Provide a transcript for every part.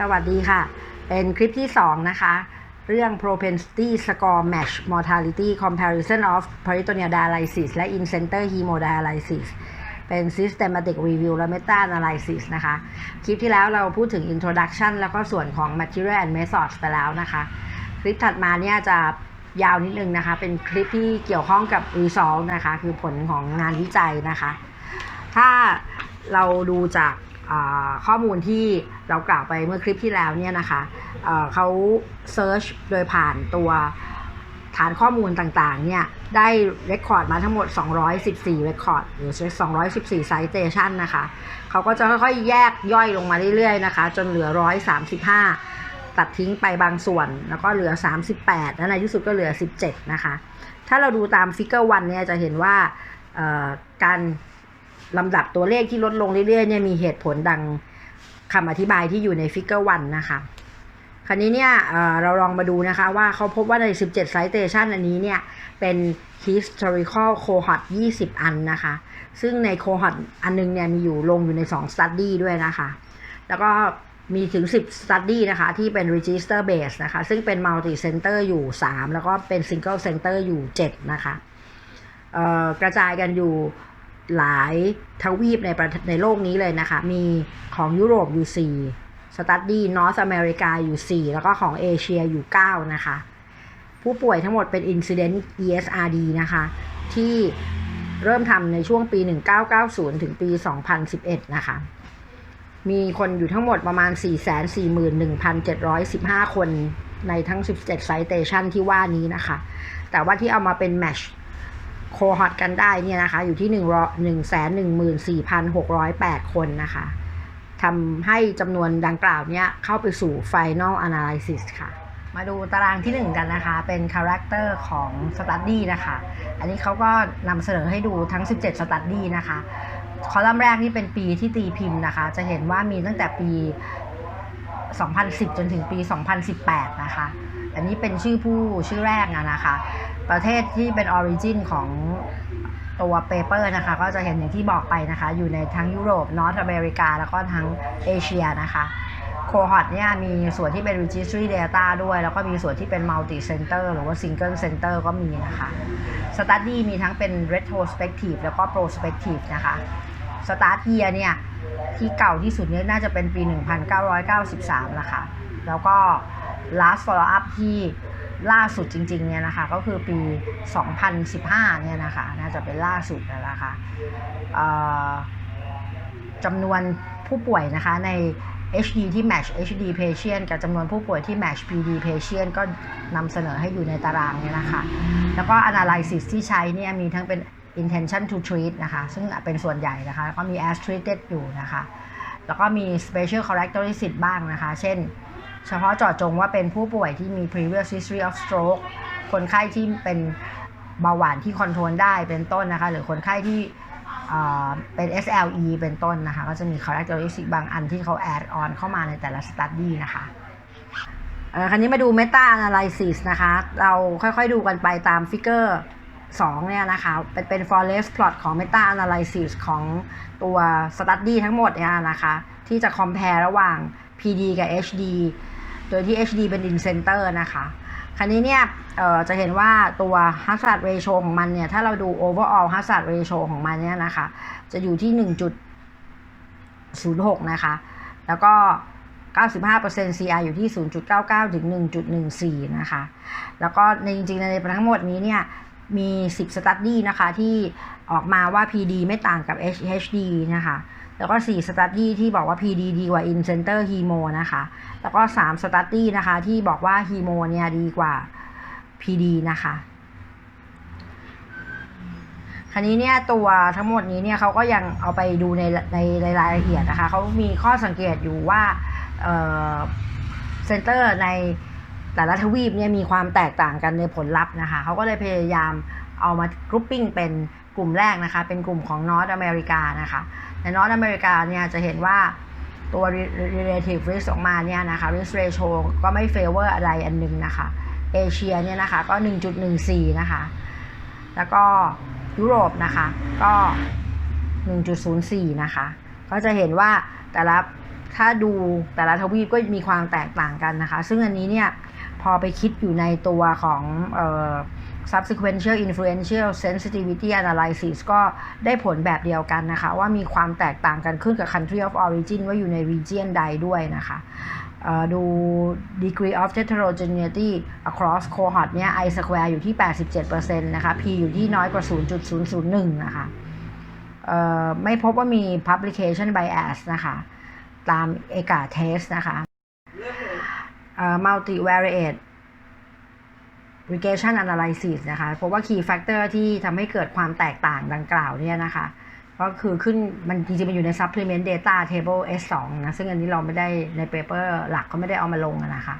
สวัสดีค่ะ เป็นคลิปที่ 2 นะคะ เรื่อง propensity score match mortality comparison of peritoneal dialysis และ in-center hemodialysis เป็น systematic review และ meta analysis นะคะ คลิปที่แล้วเราพูดถึง introduction แล้วก็ส่วนของ material and methods ไปแล้วนะคะ คลิปถัดมาเนี่ยจะยาวนิดนึงนะคะ เป็นคลิปที่เกี่ยวข้องกับ result นะคะ คือผลของงานวิจัยนะคะ ถ้าเราดูจาก ข้อมูลที่เรากล่าวไปเมื่อคลิปที่แล้วเนี่ยนะคะเอ่อเขาเซิร์ชโดยผ่านตัวฐานข้อมูลต่างๆ เนี่ย ได้เรคคอร์ดมาทั้งหมด 214เรคคอร์ดหรือ 214 citation นนะคะ เขาก็จะค่อยๆ แยกย่อยลงมาเรื่อยๆ นะคะ จนเหลือ 135 ตัดทิ้งไปบางส่วน แล้วก็เหลือ 38 และในที่สุดก็เหลือ 17 นะคะ ถ้าเราดูตามฟิกเกอร์วันเนี่ย จะเห็นว่าการ ลำดับตัวเลขที่ลดลงเรื่อยๆเนี่ยมีเหตุผลดังคำอธิบายที่อยู่ในฟิกเกอร์วันนะคะคราวนี้เนี่ยเเราลองมาดูนะคะว่าเขาพบว่าใน 17 citation อันนี้เนี่ยเป็น historical cohort 20 อันนะคะ ซึ่งใน cohort อันนึงเนี่ยมีอยู่ลงอยู่ใน 2 study ด้วยนะคะ แล้วก็มีถึง 10 study นะคะที่เป็น register base นะคะ ซึ่งเป็น multi center อยู่ 3 แล้วก็เป็น single center อยู่ 7 นะคะกระจายกันอยู่ หลายทวีปในในโลกนี้เลยนะคะ มีของยุโรปอยู่ 4 สตัดดี้นอร์ t อเมริกาอยู่ 4 แล้วก็ของเอเชียอยู่ 9 นะคะ ผู้ป่วยทั้งหมดเป็น Incident ESRD นะคะ ที่เริ่มทำในช่วงปี 1990 ถึงปี 2011 นะคะ มีคนอยู่ทั้งหมดประมาณ 441,715 คนในทั้ง 17 citation ที่ว่านี้นะคะ แต่ว่าที่เอามาเป็น match โคฮอตกันได้เนี่ยนะคะ อยู่ที่114,608คนนะคะทำให้จำนวนดังกล่าวเนี่ยเข้าไปสู่ Final Analysis ค่ะ มาดูตารางที่ 1 กันนะคะ เป็น Character ของ Study นะคะ อันนี้เขาก็นำเสนอให้ดูทั้ง 17 Study นะคะ คอลัมน์แรกนี่เป็นปีที่ตีพิมพ์นะคะ จะเห็นว่ามีตั้งแต่ปี 2010 จนถึงปี 2018 นะคะ อันนี้เป็นชื่อผู้ชื่อแรกนะนะคะ ประเทศที่เป็นออริจินของตัวเปเปอร์นะคะ ก็จะเห็นอย่างที่บอกไปนะคะ อยู่ในทั้งยุโรปนอร์ทอเมริกา แล้วก็ทั้งเอเชียนะคะโคฮอตเนี่ยมีส่วนที่เป็น registry data ด้วย แล้วก็มีส่วนที่เป็น multi center หรือว่า single center ก็มีนะคะ study มีทั้งเป็น retrospective แล้วก็ prospective นะคะ start year เนี่ยที่เก่าที่สุดเนี่ยน่าจะเป็นปี 1993นะคะแล้วก็ last follow up ที่ล่าสุดจริงๆเนี่ยนะคะก็คือปี 2015เนี่ยนะคะน่าจะเป็นล่าสุดแล้วนะคะจำนวนผู้ป่วยนะคะใน HD ที่ match HD patient กับจำนวนผู้ป่วยที่ match PD patient ก็นำเสนอให้อยู่ในตารางเนี่ยนะคะ แล้วก็ analysis ที่ใช้เนี่ยมีทั้งเป็น intention to treat นะคะ ซึ่งเป็นส่วนใหญ่นะคะแล้วก็มี as treated อยู่นะคะ แล้วก็มี special characteristic บ้างนะคะ เช่น เฉพาะเจาะจงว่าเป็นผู้ป่วยที่มี previous history of stroke คนไข้ที่เป็นเบาหวานที่คอนโทรลได้เป็นต้นนะคะ หรือคนไข้ที่เป็น SLE เป็นต้นนะคะ ก็จะมี characteristic บางอันที่เขา add on เข้ามาในแต่ละ study นะคะอ่อคราวนี้มาดู meta analysis นะคะ เราค่อยๆดูกันไปตามฟิกเกอร์ 2เนี่ยนะคะเป็นเป็น forest plot ของ meta analysis ของตัว study ทั้งหมดเนี่ยนะคะที่จะ compare ระหว่าง PD กับ HD โดยที่ HD เป็น in center นะคะคราวนี้เนี่ยจะเห็นว่าตัว hazard ratio ของมันเนี่ย ถ้าเราดู overall hazard ratio ของมันเนี่ยนะคะ จะอยู่ที่ 1.06 นะคะ แล้วก็ 95% CR อยู่ที่ 0.99 ถึง 1.14 นะคะ แล้วก็ในจริงๆ ในทั้งหมดนี้เนี่ย มี 10 study นะคะที่ออกมาว่า PD ไม่ต่างกับ HD นะคะ แล้วก็ 4 study ที่บอกว่า PD ดีกว่า in center hemo นะคะ แล้วก็ 3 study นะคะที่บอกว่า hemo เนี่ยดีกว่า PD นะคะคราวนี้เนี่ยตัวทั้งหมดนี้เนี่ยเขาก็ยังเอาไปดูในในในรายละเอียดนะคะเขามีข้อสังเกตอยู่ว่าเซ็นเตอร์ใน แต่ละทวีปเนี่ยมีความแตกต่างกันในผลลัพธ์นะคะเขาก็เลยพยายามเอามากรุ๊ปปิ้งเป็นกลุ่มแรกนะคะ เป็นกลุ่มของนอร์ทอเมริกานะคะในนอร์ทอเมริกาเนี่ยจะเห็นว่าตัว relative risk ออกมาเนี่ยนะคะ risk ratio ก็ไม่ favor อะไรอันหนึงนะคะเอเชียเนี่ยนะคะก็ 1.14 นะคะ แล้วก็ยุโรปนะคะก็ 1.04 นะคะ ก็จะเห็นว่าแต่ละถ้าดูแต่ละทวีปก็มีความแตกต่างกันนะคะ ซึ่งอันนี้เนี่ย พอไปคิดอยู่ในตัวของเอ่อ subsequential influential sensitivity analysis ก็ได้ผลแบบเดียวกันนะคะ ว่ามีความแตกต่างกันขึ้นกับ country of origin ว่าอยู่ใน region ใดด้วยนะคะดู degree of heterogeneity across cohort เนี่ย i square อยู่ที่ 87%นะคะ p อยู่ที่น้อยกว่า 0.001 นะคะไม่พบว่ามี publication bias นะคะ ตามเอกาเทสนะคะ multivariate regression analysis นะคะเพราะว่า key factor ที่ทำให้เกิดความแตกต่างดังกล่าวเนี่ยนะคะ ก็คือขึ้นมันจริงๆ มันอยู่ใน supplement data table S2 นะ ซึ่งอันนี้เราไม่ได้ใน paper หลักก็ไม่ได้เอามาลงนะคะ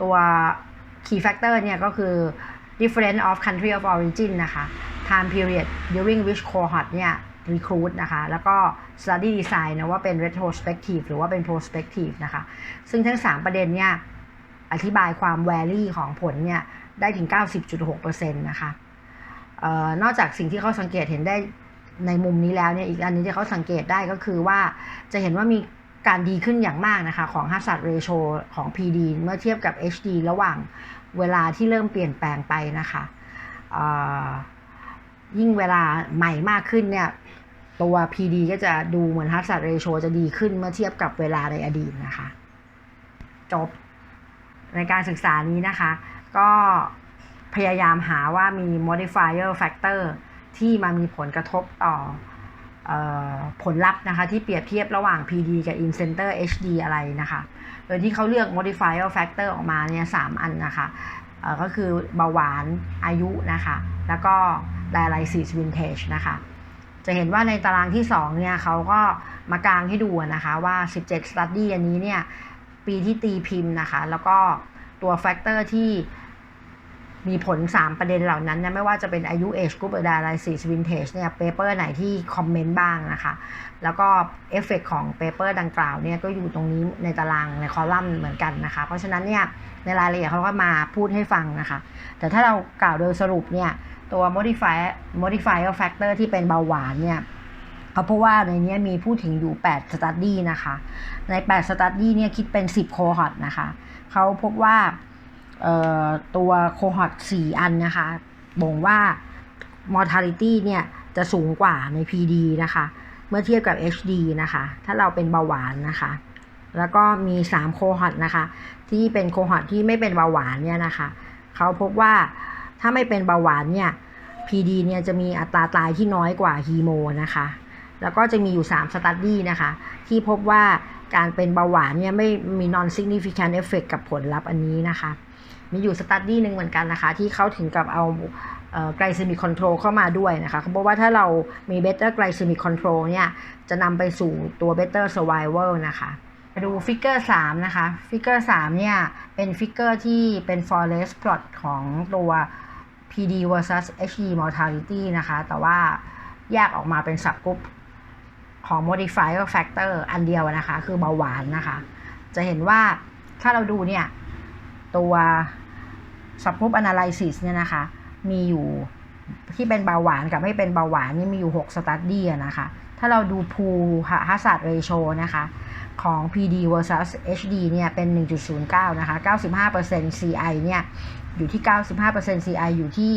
ตัว key factor เนี่ยก็คือ difference of country of origin นะคะ time period during which cohort เนี่ย recruit นะคะ แล้วก็ study design นะว่าเป็น retrospective หรือว่าเป็น prospective นะคะ ซึ่งทั้ง 3 ประเด็นเนี่ยอธิบายความ vary ของผลเนี่ยได้ถึง 90.6%นะคะเออนอกจากสิ่งที่เขาสังเกตเห็นได้ในมุมนี้แล้วเนี่ยอีกอันนึงที่เขาสังเกตได้ก็คือว่าจะเห็นว่ามีการดีขึ้นอย่างมากนะคะของ hazard ratio ของ PD เมื่อเทียบกับ HD ระหว่างเวลาที่เริ่มเปลี่ยนแปลงไปนะคะยิ่งเวลาใหม่มากขึ้นเนี่ย ตัว PD ก็จะดูเหมือน hazard ratio จะดีขึ้นเมื่อเทียบกับเวลาในอดีตนะคะ จบในการศึกษานี้นะคะ ก็พยายามหาว่ามี modifier factor ที่มามีผลกระทบต่ออผลลัพธ์นะคะ ที่เปรียบเทียบระหว่าง PD กับ in-center HD อะไรนะคะ โดยที่เขาเลือก modifier factor ออกมาเนี่ยสามอันนะคะก็คือเบาหวานอายุนะคะ แล้วก็ dialysis vintage นะคะ จะเห็นว่าในตารางที่ 2 เนี่ยเขาก็มากางให้ดูนะคะว่า 17 study อันนี้เนี่ยปีที่ตีพิมพ์นะคะ แล้วก็ตัวแฟกเตอร์ที่ มีผล 3 ประเด็นเหล่านั้นนี่ยไม่ว่าจะเป็นอายุ age group analysis vintage เนี่ยเปเปอร์ไหนที่คอมเมนต์บ้างนะคะ แล้วก็เอฟเฟกของเปเปอร์ดังกล่าวเนี่ยก็อยู่ตรงนี้ในตารางในคอลัมน์เหมือนกันนะคะ เพราะฉะนั้นเนี่ยในรายละเอียดเขาก็มาพูดให้ฟังนะคะ แต่ถ้าเรากล่าวโดยสรุปเนี่ยตัว modifier modifier factor ที่เป็นเบาหวานเนี่ยเขาพราะว่าในนี้มีพูดถึงอยู่8สตัดดี้นะคะ ใน8สตัดดี้เนี่ยคิดเป็น 10โคฮอตนะคะ เขาพบว่า ตัวโคฮอต4อันนะคะบ่งว่า mortality เนี่ยจะสูงกว่าใน PD นะคะ เมื่อเทียบกับ HD นะคะ ถ้าเราเป็นเบาหวานนะคะ แล้วก็มี3โคฮอตนะคะ ที่เป็นโคฮอตที่ไม่เป็นเบาหวานเนี่ยนะคะ เขาพบว่าถ้าไม่เป็นเบาหวานเนี่ย PD เนี่ยจะมีอัตราตายที่น้อยกว่าฮีโมนะคะ แล้วก็จะมีอยู่3สตัดดี้นะคะ ที่พบว่าการเป็นเบาหวานเนี่ยไม่มี non significant effect กับผลลัพธ์อันนี้นะคะ มีอยู่สตัดดี้หนึ่งเหมือนกันนะคะ ที่เขาถึงกับเอาไกล c มิ c control เข้ามาด้วยนะคะเขาบอกว่าถ้าเรามี better glycemic control เนี่ยจะนำไปสู่ตัว better survival นะคะมาดูฟิกเกอร์3นะคะฟิกเกอร์3เนี่ยเป็นฟิกเกอร์ที่เป็น forest plot ของตัว PD versus HD mortality นะคะ แต่ว่าแยกออกมาเป็น subgroup ของ modifier factor อันเดียวนะคะ คือเบาหวานนะคะ จะเห็นว่าถ้าเราดูเนี่ย ตัว subgroup analysis เนี่ยนะคะ มีอยู่ที่เป็นเบาหวานกับไม่เป็นเบาหวานนี่มีอยู่ 6 study นะคะ ถ้าเราดู pool hazard ratio นะคะ ของ PD versus HD เนี่ย เป็น 1.09 นะคะ 95% CI เนี่ย อยู่ที่ 95% CI อยู่ที่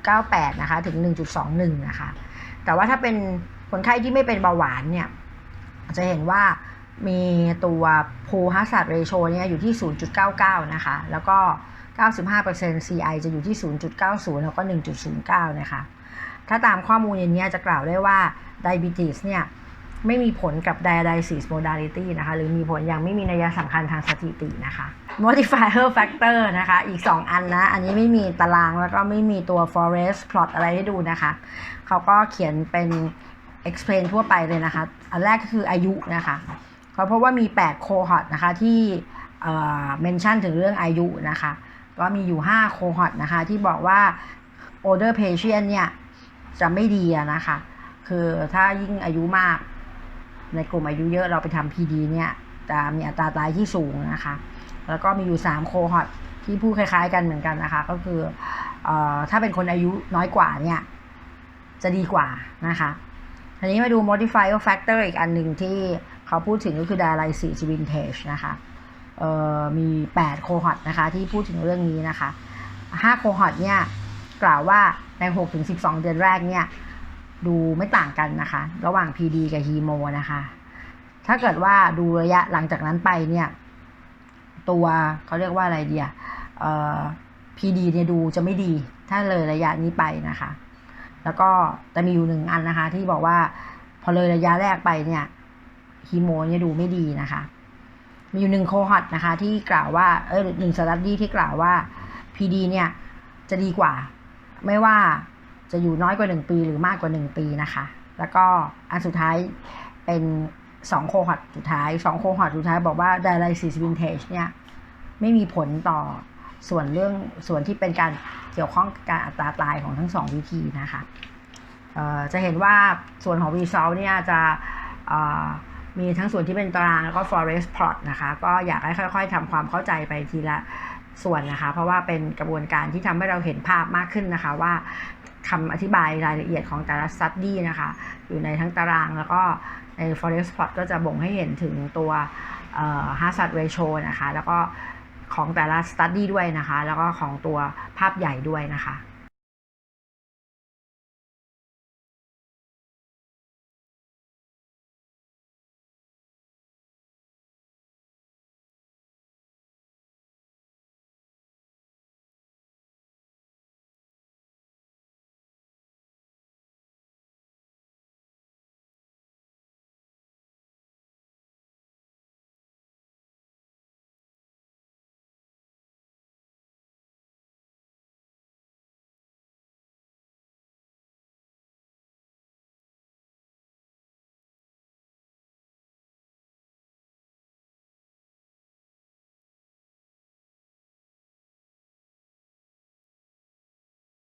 0.98 นะคะ ถึง 1.21 นะคะ แต่ว่าถ้าเป็นคนไข้ที่ไม่เป็นเบาหวานเนี่ย จะเห็นว่า มีตัว pool hazard ratio เนี่ยอยู่ที่ 0.99 นะคะ แล้วก็ 95% CI จะอยู่ที่ 0.90 แล้วก็ 1.09 นะคะ ถ้าตามข้อมูลอย่างนี้จะกล่าวได้ว่า diabetes เนี่ยไม่มีผลกับ dialysis modality นะคะ หรือมีผลอย่างไม่มีนัยสำคัญทางสถิตินะคะ modifier factor นะคะ อีก 2 อันนะ อันนี้ไม่มีตารางแล้วก็ไม่มีตัว forest plot อะไรให้ดูนะคะ เขาก็เขียนเป็น explain ทั่วไปเลยนะคะ อันแรกก็คืออายุนะคะ เขาพบว่ามี8 cohort นะคะที่เอ่อ mention ถึงเรื่องอายุนะคะก็มีอยู่5 cohort นะคะที่บอกว่า older patient เนี่ยจะไม่ดีนะคะ คือถ้ายิ่งอายุมาก ในกลุ่มอายุเยอะเราไปทำ PD เนี่ยจะมีอัตราตายที่สูงนะคะ แล้วก็มีอยู่3โคฮอตที่พูดคล้ายๆกันเหมือนกันนะคะ ก็คือเอ่อถ้าเป็นคนอายุน้อยกว่าเนี่ยจะดีกว่านะคะทีนี้มาดู modifier factor อีกอันหนึ่งที่ เขาพูดถึงก็คือ dialysis vintage นะคะมี8โคฮอตนะคะที่พูดถึงเรื่องนี้นะคะ5โคฮอตเนี่ยกล่าวว่าใน 6-12 เดือนแรกเนี่ยดูไม่ต่างกันนะคะ ระหว่าง PD กับฮีโมนะคะ ถ้าเกิดว่าดูระยะหลังจากนั้นไปเนี่ยตัวเขาเรียกว่าอะไรเดียเอ่อ PD เนี่ยดูจะไม่ดี ถ้าเลยระยะนี้ไปนะคะ แล้วก็แต่มีอยู่หนึ่งอันนะคะ ที่บอกว่าพอเลยระยะแรกไปเนี่ย ฮีโมเนี่ยดูไม่ดีนะคะ มีอยู่หนึ่งโคฮอตนะคะ ที่กล่าวว่าเออหนึ่งสตัดดี้ที่กล่าวว่า PD เนี่ยจะดีกว่า ไม่ว่าจะอยู่น้อยกว่า 1 ปีหรือมากกว่า 1 ปีนะคะ แล้วก็อันสุดท้ายเป็น 2 โคฮอตสุดท้าย 2 โคฮอตสุดท้ายบอกว่า dialysis vintage เนี่ยไม่มีผลต่อส่วนเรื่องส่วนที่เป็นการเกี่ยวข้องกับการอัตราตายของทั้ง 2 วิธีนะคะจะเห็นว่าส่วนของ result เนี่ยจะ มีทั้งส่วนที่เป็นตารางแล้วก็ forest plot นะคะ ก็อยากให้ค่อยๆทำความเข้าใจไปทีละส่วนนะคะ เพราะว่าเป็นกระบวนการที่ทำให้เราเห็นภาพมากขึ้นนะคะว่าคำอธิบายรายละเอียดของแต่ละ study นะคะ อยู่ในทั้งตารางแล้วก็ใน forest plot ก็จะบ่งให้เห็นถึงตัว hazard ratio นะคะ แล้วก็ของแต่ละ study ด้วยนะคะ แล้วก็ของตัวภาพใหญ่ด้วยนะคะ